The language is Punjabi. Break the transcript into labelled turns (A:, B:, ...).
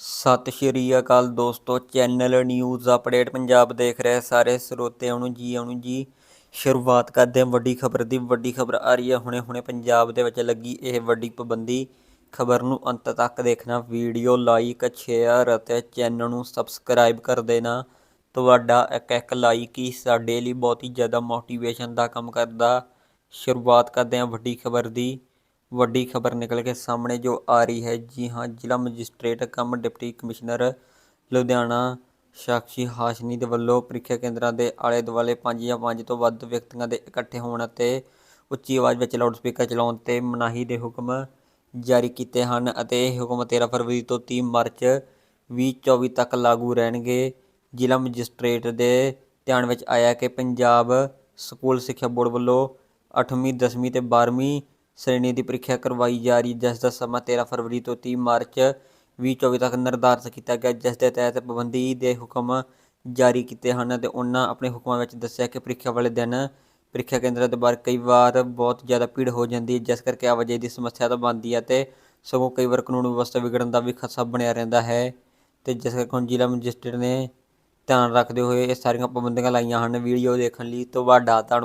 A: ਸਤਿ ਸ਼੍ਰੀ ਅਕਾਲ ਦੋਸਤੋ, ਚੈਨਲ ਨਿਊਜ਼ ਅਪਡੇਟ ਪੰਜਾਬ ਦੇਖ ਰਹੇ ਸਾਰੇ ਸਰੋਤਿਆਂ ਨੂੰ ਜੀ, ਆਉਣ ਜੀ। ਸ਼ੁਰੂਆਤ ਕਰਦੇ ਹਾਂ ਵੱਡੀ ਖਬਰ ਦੀ। ਵੱਡੀ ਖਬਰ ਆ ਰਹੀ ਹੈ, ਹੁਣੇ ਹੁਣੇ ਪੰਜਾਬ ਦੇ ਵਿੱਚ ਲੱਗੀ ਇਹ ਵੱਡੀ ਪਾਬੰਦੀ। ਖਬਰ ਨੂੰ ਅੰਤ ਤੱਕ ਦੇਖਣਾ, ਵੀਡੀਓ ਲਾਈਕ, ਸ਼ੇਅਰ ਅਤੇ ਚੈਨਲ ਨੂੰ ਸਬਸਕ੍ਰਾਈਬ ਕਰ ਦੇਣਾ। ਤੁਹਾਡਾ ਇੱਕ ਇੱਕ ਲਾਈਕ ਹੀ ਸਾਡੇ ਲਈ ਬਹੁਤ ਹੀ ਜ਼ਿਆਦਾ ਮੋਟੀਵੇਸ਼ਨ ਦਾ ਕੰਮ ਕਰਦਾ। ਸ਼ੁਰੂਆਤ ਕਰਦੇ ਹਾਂ ਵੱਡੀ ਖਬਰ ਦੀ। ਵੱਡੀ ਖਬਰ ਨਿਕਲ ਕੇ ਸਾਹਮਣੇ ਜੋ ਆ ਰਹੀ ਹੈ। ਜੀ ਹਾਂ, ਜ਼ਿਲ੍ਹਾ magistrate cum deputy commissioner Ludhiana Sakshi ਹਾਸ਼ਨੀ ਦੇ ਵੱਲੋਂ ਪ੍ਰੀਖਿਆ ਕੇਂਦਰਾਂ ਦੇ ਆਲੇ ਦੁਆਲੇ ਪੰਜ ਜਾਂ ਪੰਜ ਤੋਂ ਵੱਧ ਵਿਅਕਤੀਆਂ ਦੇ ਇਕੱਠੇ ਹੋਣ ਅਤੇ ਉੱਚੀ ਆਵਾਜ਼ ਵਿੱਚ ਲਾਊਡ ਸਪੀਕਰ ਚਲਾਉਣ ਤੇ ਮਨਾਹੀ ਦੇ ਹੁਕਮ ਜਾਰੀ ਕੀਤੇ ਹਨ ਅਤੇ ਇਹ ਹੁਕਮ 13 ਫਰਵਰੀ ਤੋਂ 30 ਮਾਰਚ 2024 ਤੱਕ ਲਾਗੂ ਰਹਿਣਗੇ। ਜ਼ਿਲ੍ਹਾ ਮੈਜਿਸਟ੍ਰੇਟ ਦੇ ਧਿਆਨ ਵਿੱਚ ਆਇਆ ਕਿ ਪੰਜਾਬ ਸਕੂਲ ਸਿੱਖਿਆ ਬੋਰਡ ਵੱਲੋਂ 8ਵੀਂ 10ਵੀਂ ਤੇ 12ਵੀਂ ਸ਼੍ਰੇਣੀ ਦੀ ਪ੍ਰੀਖਿਆ ਕਰਵਾਈ ਜਾ ਰਹੀ, ਜਿਸ ਦਾ ਸਮਾਂ 13 ਫਰਵਰੀ ਤੋਂ 30 ਮਾਰਚ 2024 ਤੱਕ ਨਿਰਧਾਰਤ ਕੀਤਾ ਗਿਆ, ਜਿਸ ਦੇ ਤਹਿਤ ਪਾਬੰਦੀ ਦੇ ਹੁਕਮ ਜਾਰੀ ਕੀਤੇ ਹਨ ਅਤੇ ਉਹਨਾਂ ਆਪਣੇ ਹੁਕਮਾਂ ਵਿੱਚ ਦੱਸਿਆ ਕਿ ਪ੍ਰੀਖਿਆ ਵਾਲੇ ਦਿਨ ਪ੍ਰੀਖਿਆ ਕੇਂਦਰਾਂ ਦੇ ਬਾਹਰ ਕਈ ਵਾਰ ਬਹੁਤ ਜ਼ਿਆਦਾ ਭੀੜ ਹੋ ਜਾਂਦੀ ਹੈ, ਜਿਸ ਕਰਕੇ ਆਵਾਜਾਈ ਦੀ ਸਮੱਸਿਆ ਤਾਂ ਬਣਦੀ ਹੈ ਤੇ ਸਗੋਂ ਕਈ ਵਾਰ ਕਾਨੂੰਨ ਵਿਵਸਥਾ ਵਿਗੜਨ ਦਾ ਵੀ ਖਦਸ਼ਾ ਬਣਿਆ ਰਹਿੰਦਾ ਹੈ ਤੇ ਜਿਸ ਕਰਕੇ ਹੁਣ ਜ਼ਿਲ੍ਹਾ ਮੈਜਿਸਟਰੇਟ ਨੇ ਧਿਆਨ ਰੱਖਦੇ ਹੋਏ ਇਹ ਸਾਰੀਆਂ ਪਾਬੰਦੀਆਂ ਲਾਈਆਂ ਹਨ, ਵੀਡੀਓ ਦੇਖਣ ਲਈ ਤੁਹਾਡਾ ਧੰਨਵਾਦ।